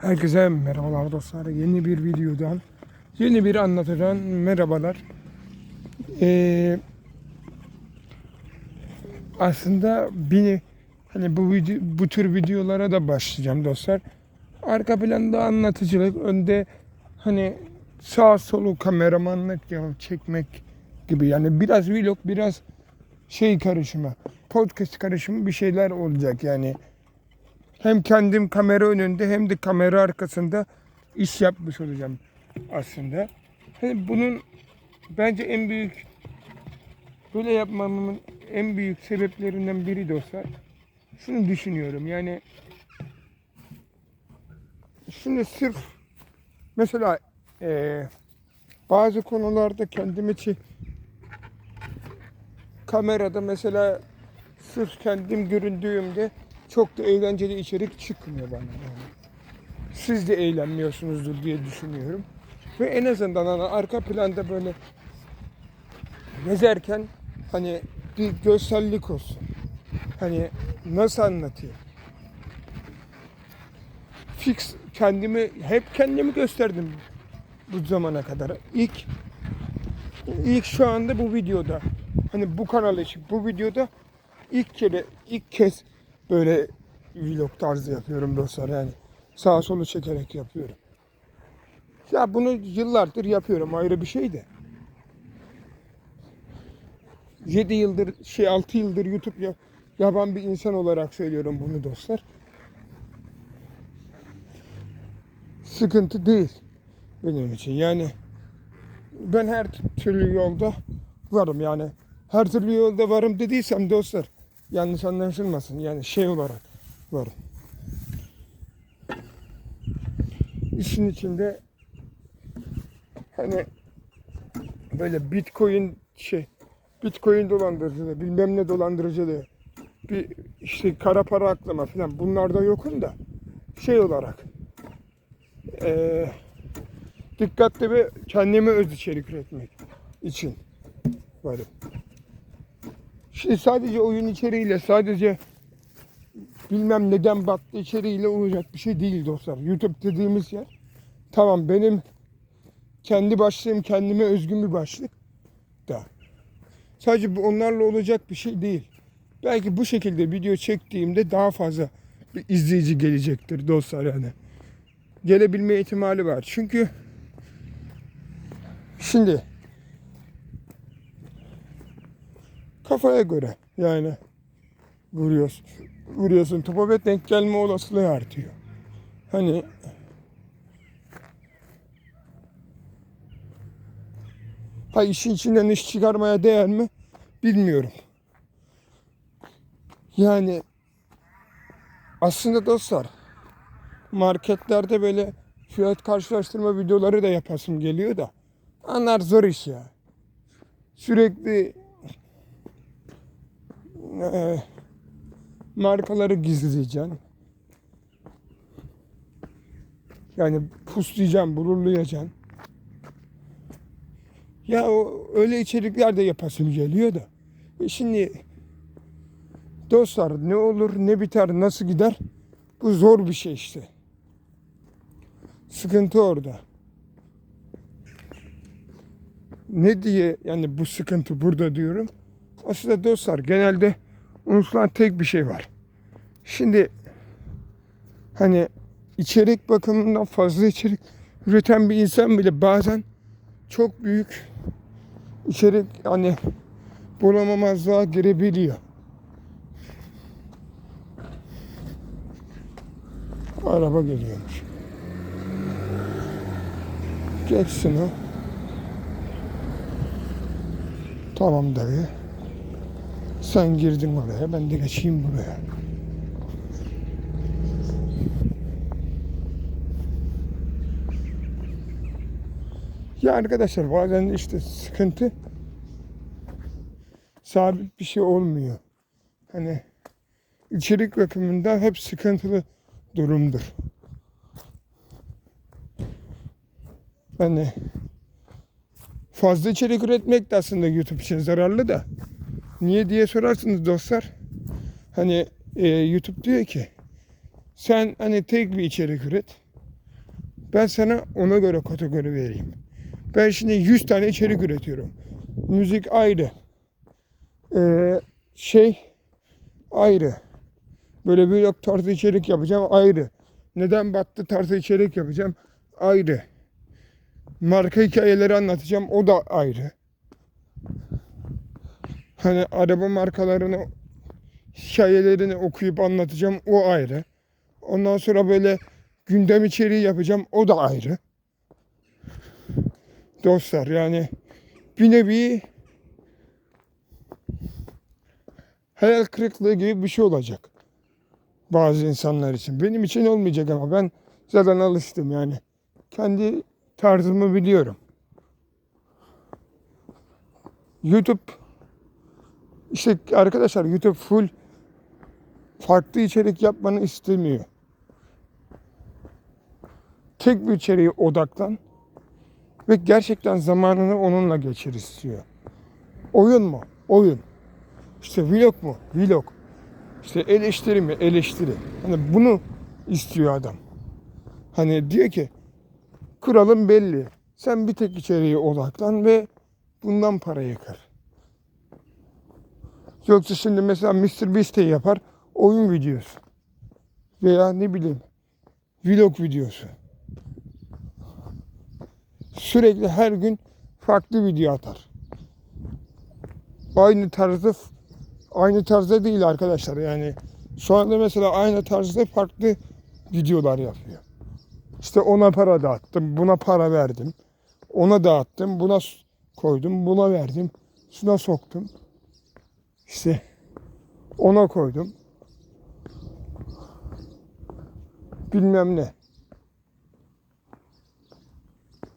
Herkese merhabalar dostlar. Yeni bir videodan, yeni bir anlatıdan merhabalar. Ee, aslında beni hani bu video, bu tür videolara da başlayacağım dostlar. Arka planda anlatıcılık, önde hani sağ solu kameramanlık ya çekmek gibi yani biraz vlog, biraz şey karışımı, podcast karışımı bir şeyler olacak yani hem kendim kamera önünde hem de kamera arkasında iş yapmış olacağım aslında. Hani bunun bence en büyük böyle yapmamın en büyük sebeplerinden biri dostlar. Şunu düşünüyorum yani şimdi sırf mesela eee, bazı konularda kendim için kamerada mesela sırf kendim göründüğümde çok da eğlenceli içerik çıkmıyor bana. Yani. Siz de eğlenmiyorsunuzdur diye düşünüyorum. Ve en azından hani arka planda böyle gezerken hani bir görsellik olsun. Hani nasıl anlatayım? Fix kendimi hep kendimi gösterdim bu zamana kadar. İlk ilk şu anda bu videoda hani bu kanal için bu videoda ilk kere ilk kez böyle vlog tarzı yapıyorum dostlar yani. Sağa solu çekerek yapıyorum. Ya bunu yıllardır yapıyorum ayrı bir şey de. 7 yıldır şey 6 yıldır YouTube ya, yapan bir insan olarak söylüyorum bunu dostlar. Sıkıntı değil benim için. Yani ben her türlü yolda varım yani. Her türlü yolda varım dediysem dostlar yanlış anlaşılmasın. Yani şey olarak varım. İşin içinde hani böyle bitcoin şey bitcoin dolandırıcılığı bilmem ne dolandırıcılığı bir işte kara para aklama falan bunlarda yokum da şey olarak eee dikkatli ve kendime öz içerik üretmek için varım. Şimdi sadece oyun içeriğiyle, sadece bilmem neden battı içeriğiyle olacak bir şey değil dostlar. YouTube dediğimiz yer tamam benim kendi başlığım kendime özgün bir başlık da sadece bu onlarla olacak bir şey değil. Belki bu şekilde video çektiğimde daha fazla bir izleyici gelecektir dostlar yani. Gelebilme ihtimali var. Çünkü şimdi kafaya göre yani vuruyorsun. Vuruyorsun topa ve denk gelme olasılığı artıyor. Hani ha işin içinden iş çıkarmaya değer mi bilmiyorum. Yani aslında dostlar marketlerde böyle fiyat karşılaştırma videoları da yapasım geliyor da onlar zor iş ya. Sürekli e, markaları gizleyeceksin. Yani puslayacaksın, blurlayacaksın. Ya o öyle içerikler de yapasım geliyor da. E şimdi dostlar ne olur ne biter nasıl gider bu zor bir şey işte. Sıkıntı orada. Ne diye yani bu sıkıntı burada diyorum. Aslında dostlar genelde unutulan tek bir şey var. Şimdi hani içerik bakımından fazla içerik üreten bir insan bile bazen çok büyük içerik hani bulamamazlığa girebiliyor. Araba geliyormuş. Geçsin o. Tamam dayı. Sen girdin oraya, ben de geçeyim buraya. Ya arkadaşlar bazen işte sıkıntı sabit bir şey olmuyor. Hani içerik bakımından hep sıkıntılı durumdur. Hani fazla içerik üretmek de aslında YouTube için zararlı da. Niye diye sorarsınız dostlar. Hani e, YouTube diyor ki sen hani tek bir içerik üret. Ben sana ona göre kategori vereyim. Ben şimdi 100 tane içerik üretiyorum. Müzik ayrı. Ee, şey ayrı. Böyle vlog tarzı içerik yapacağım ayrı. Neden battı tarzı içerik yapacağım ayrı. Marka hikayeleri anlatacağım o da ayrı. Hani araba markalarını hikayelerini okuyup anlatacağım o ayrı. Ondan sonra böyle gündem içeriği yapacağım o da ayrı. Dostlar yani bir nevi hayal kırıklığı gibi bir şey olacak. Bazı insanlar için. Benim için olmayacak ama ben zaten alıştım yani. Kendi tarzımı biliyorum. YouTube işte arkadaşlar YouTube full farklı içerik yapmanı istemiyor. Tek bir içeriğe odaklan ve gerçekten zamanını onunla geçir istiyor. Oyun mu? Oyun. İşte vlog mu? Vlog. İşte eleştiri mi? Eleştiri. Hani bunu istiyor adam. Hani diyor ki kuralım belli. Sen bir tek içeriğe odaklan ve bundan parayı kır. Yoksa şimdi mesela Mr. Beast'e yapar oyun videosu. Veya ne bileyim vlog videosu. Sürekli her gün farklı video atar. Aynı tarzda aynı tarzda değil arkadaşlar yani. Şu anda mesela aynı tarzda farklı videolar yapıyor. İşte ona para dağıttım, buna para verdim. Ona dağıttım, buna koydum, buna verdim. Şuna soktum. İşte ona koydum. Bilmem ne.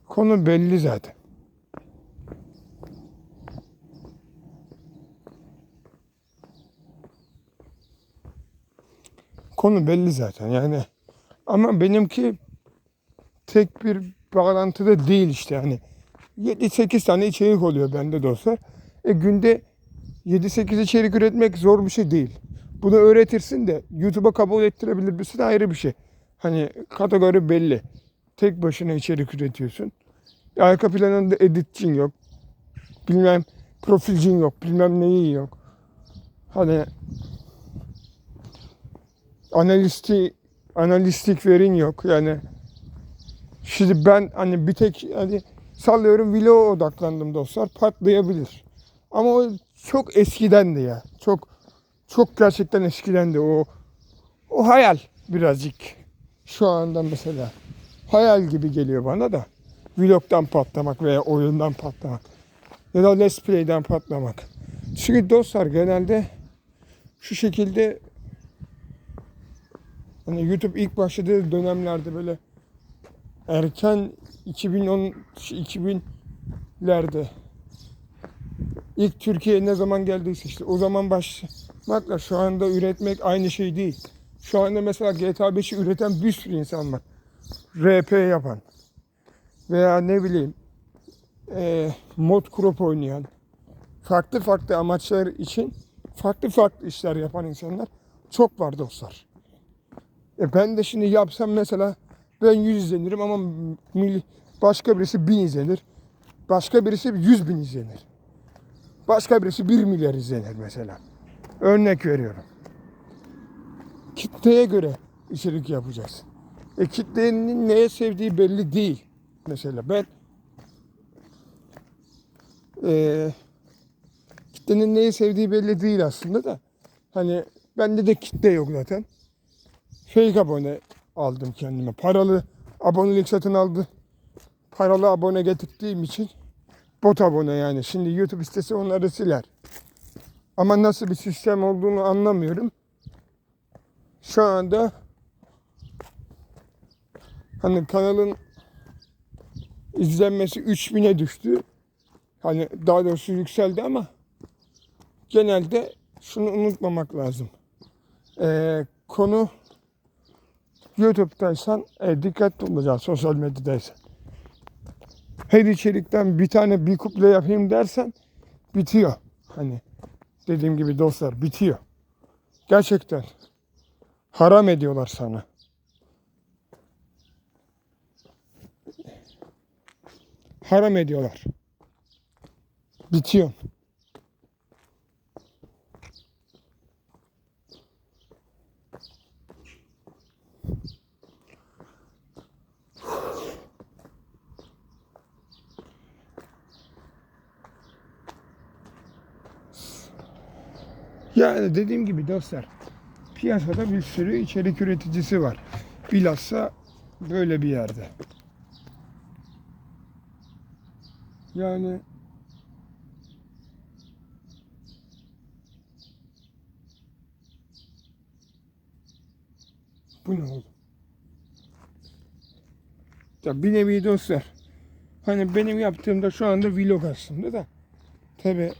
Konu belli zaten. Konu belli zaten yani. Ama benimki tek bir bağlantıda değil işte hani. 7-8 tane içerik oluyor bende dostlar. E günde 7-8 içerik üretmek zor bir şey değil. Bunu öğretirsin de YouTube'a kabul ettirebilir misin ayrı bir şey. Hani kategori belli. Tek başına içerik üretiyorsun. Arka planında editçin yok. Bilmem profilcin yok. Bilmem neyi yok. Hani analisti analistik verin yok. Yani şimdi ben hani bir tek hani sallıyorum vloga odaklandım dostlar patlayabilir. Ama o çok eskidendi ya. Çok çok gerçekten eskidendi o o hayal birazcık şu anda mesela hayal gibi geliyor bana da vlogdan patlamak veya oyundan patlamak ya da let's play'den patlamak. Çünkü dostlar genelde şu şekilde hani YouTube ilk başladığı dönemlerde böyle erken 2010 2000'lerde ilk Türkiye'ye ne zaman geldiyse işte o zaman başlamakla şu anda üretmek aynı şey değil. Şu anda mesela GTA 5'i üreten bir sürü insan var. RP yapan veya ne bileyim e, mod kurup oynayan farklı farklı amaçlar için farklı farklı işler yapan insanlar çok var dostlar. E ben de şimdi yapsam mesela ben 100 izlenirim ama başka birisi 1000 izlenir. Başka birisi 100 bin izlenir. Başka birisi 1 milyar izlenir mesela. Örnek veriyorum. Kitleye göre içerik yapacağız. E kitlenin neye sevdiği belli değil. Mesela ben e, kitlenin neyi sevdiği belli değil aslında da. Hani bende de kitle yok zaten. Fake abone aldım kendime. Paralı abonelik satın aldı. Paralı abone getirdiğim için bot abone yani. Şimdi YouTube sitesi onları siler. Ama nasıl bir sistem olduğunu anlamıyorum. Şu anda hani kanalın izlenmesi 3000'e düştü. Hani daha doğrusu yükseldi ama genelde şunu unutmamak lazım. Ee, konu YouTube'daysan e, dikkatli olacaksın sosyal medyadaysan her içerikten bir tane bir kuple yapayım dersen bitiyor. Hani dediğim gibi dostlar bitiyor. Gerçekten haram ediyorlar sana. Haram ediyorlar. Bitiyorsun. Yani dediğim gibi dostlar piyasada bir sürü içerik üreticisi var. Bilhassa böyle bir yerde. Yani bu ne oldu? Ya bir nevi dostlar. Hani benim yaptığımda şu anda vlog aslında da. Tabi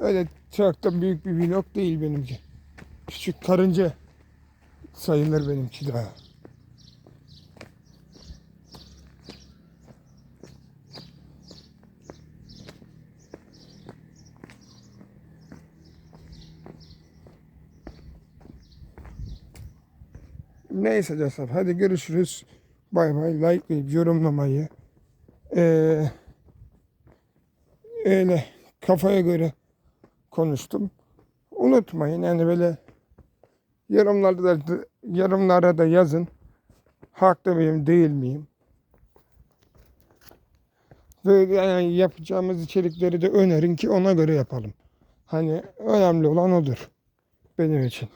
öyle çok büyük bir vlog değil benimki. Küçük karınca sayılır benimki daha. Neyse dostlar hadi görüşürüz. Bay bay likelayıp yorumlamayı. Ee, öyle kafaya göre konuştum. Unutmayın yani böyle yorumlarda da, yorumlara da yazın. Haklı mıyım değil miyim? Ve yani yapacağımız içerikleri de önerin ki ona göre yapalım. Hani önemli olan odur benim için.